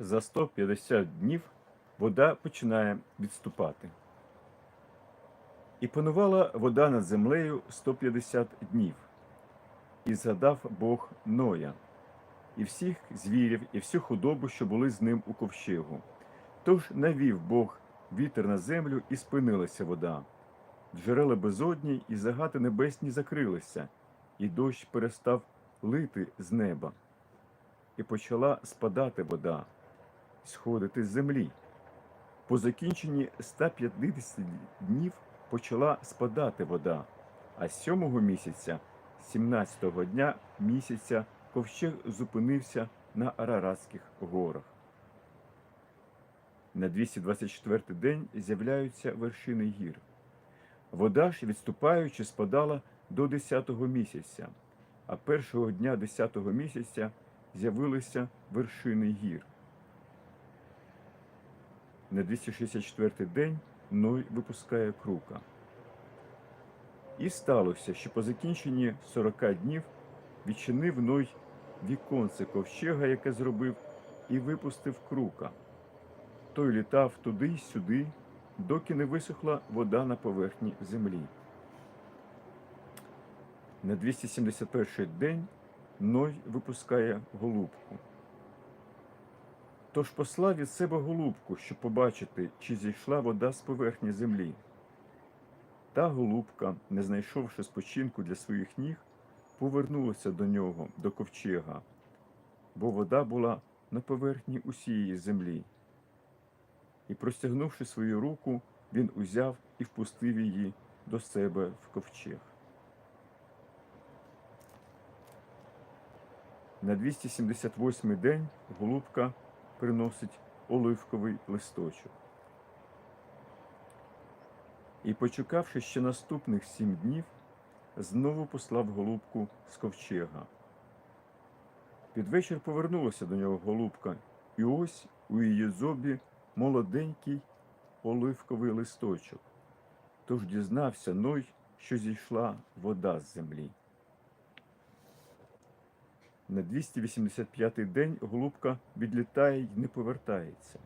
за 150 днів вода починає відступати. І панувала вода над землею 150 днів. І згадав Бог Ноя, і всіх звірів, і всю худобу, що були з ним у ковчегу. Тож навів Бог вітер на землю, і спинилася вода. Джерела безодні і загати небесні закрилися, і дощ перестав лити з неба. І почала спадати вода, сходити з землі. По закінченні 150 днів почала спадати вода, а сьомого місяця, 17-го дня місяця, ковчег зупинився на Араратських горах. На 224 день з'являються вершини гір. Вода ж, відступаючи, спадала до 10-го місяця, а першого дня 10-го місяця з'явилися вершини гір. На 264 день Ной випускає крука. І сталося, що по закінченні 40 днів відчинив Ной віконце ковчега, яке зробив, і випустив крука. Той літав туди й сюди, доки не висохла вода на поверхні землі. На 271 день Ной випускає голубку. Тож послав від себе голубку, щоб побачити, чи зійшла вода з поверхні землі. Та голубка, не знайшовши спочинку для своїх ніг, повернулася до нього, до ковчега, бо вода була на поверхні усієї землі. І, простягнувши свою руку, він узяв і впустив її до себе в ковчег. На 278 день голубка приносить оливковий листочок. І, почекавши ще наступних сім днів, знову послав голубку з ковчега. Під вечір повернулася до нього голубка, і ось у її зобі молоденький оливковий листочок. Тож дізнався Ной, що зійшла вода з землі. На 285-й день голубка відлітає й не повертається.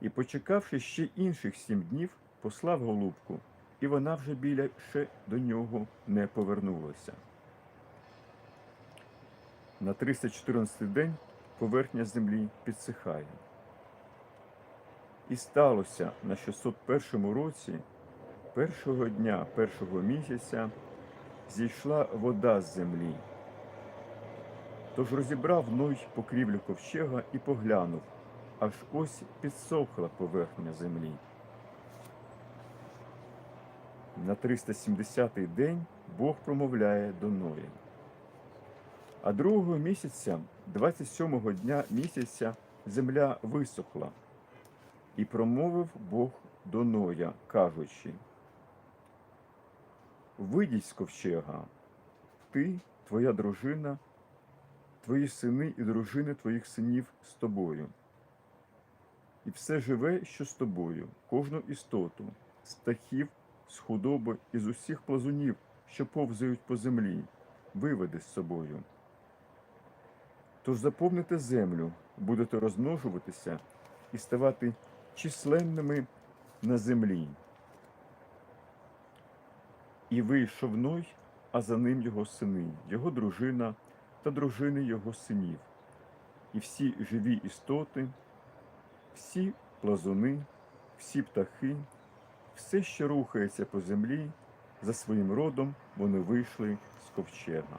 І, почекавши ще інших сім днів, послав голубку, і вона вже біля ще до нього не повернулася. На 314 день поверхня землі підсихає. І сталося на 601 році, першого дня першого місяця, зійшла вода з землі. Тож розібрав Ной покрівлю ковчега і поглянув, аж ось підсохла поверхня землі. На 370-й день Бог промовляє до Ноя. А другого місяця, 27-го дня місяця, земля висохла, і промовив Бог до Ноя, кажучи, Вийдіть з ковчега, ти, твоя дружина, твої сини і дружини твоїх синів з тобою. І все живе, що з тобою, кожну істоту, з птахів, з худоби і з усіх плазунів, що повзають по землі, виведи з собою. Тож заповните землю, будете розмножуватися і ставати численними на землі. І вийшов Ной, а за ним його сини, його дружина та дружини його синів, і всі живі істоти, всі плазуни, всі птахи, все, що рухається по землі, за своїм родом вони вийшли з ковчега.